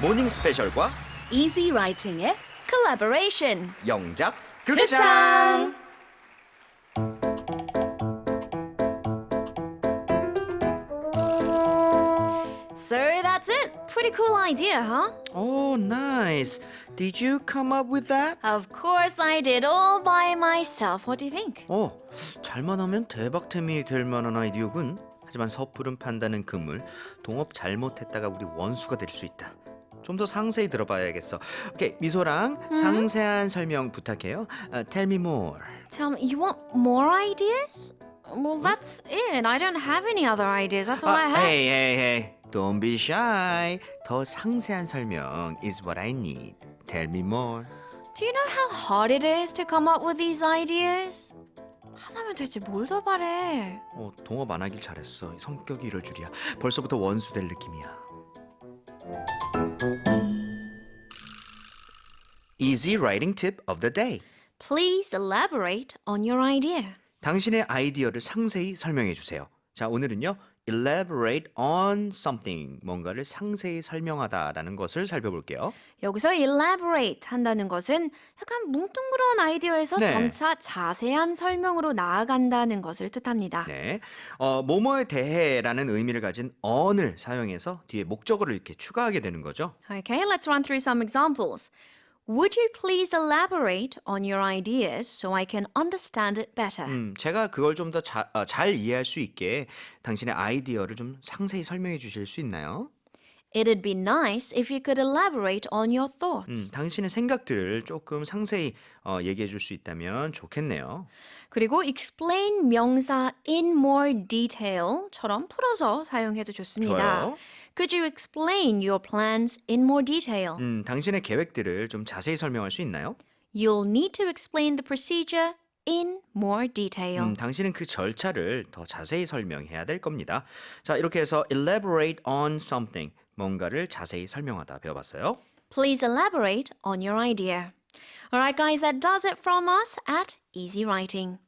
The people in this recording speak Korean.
모닝 스페셜과 Easy Writing의 collaboration. 영작 극장! 극장. So that's it. Pretty cool idea, huh? Oh, nice. Did you come up with that? Of course I did all by myself. What do you think? 어, 잘만 하면 대박템이 될 만한 아이디어군. 하지만 섣부른 판단은 금물. 동업 잘못했다가 우리 원수가 될 수 있다. 좀 더 상세히 들어봐야겠어. 오케이, 미소랑 상세한 설명 부탁해요. 어, tell me more. Tell me, you want more ideas? Well, that's it. I don't have any other ideas. That's all I 아, have. hey, hey, hey. Don't be shy. 더 상세한 설명 is what I need. Tell me more. Do you know how hard it is to come up with these ideas? 하나면 대체 뭘 더 바래? 어, 동업 안 하길 잘했어. 성격이 이럴 줄이야. 벌써부터 원수 될 느낌이야. Easy writing tip of the day. Please elaborate on your idea. 당신의 아이디어를 상세히 설명해 주세요. 자, 오늘은요. elaborate on something. 뭔가를 상세히 설명하다라는 것을 살펴볼게요. 여기서 elaborate 한다는 것은 약간 뭉뚱그러운 아이디어에서 네. 점차 자세한 설명으로 나아간다는 것을 뜻합니다. 네. 어, 뭐뭐에 대해라는 의미를 가진 on을 사용해서 뒤에 목적어를 이렇게 추가하게 되는 거죠. Okay, let's run through some examples. Would you please elaborate on your ideas so I can understand it better? 음, 제가 그걸 좀 더 잘 이해할 수 있게 당신의 아이디어를 좀 상세히 설명해 주실 수 있나요? It'd be nice if you could elaborate on your 음, thoughts. 당신의 생각들을 조금 상세히 어, 얘기해 줄 수 있다면 좋겠네요. 그리고 explain 명사 in more detail처럼 풀어서 사용해도 좋습니다. 좋아요. Could you explain your plans in more detail? 음, 당신의 계획들을 좀 자세히 설명할 수 있나요? You'll need to explain the procedure in more detail. 음, 당신은 그 절차를 더 자세히 설명해야 될 겁니다. 자, 이렇게 해서 elaborate on something, 뭔가를 자세히 설명하다 배워봤어요. Please elaborate on your idea. Alright, guys, that does it from us at Easy Writing.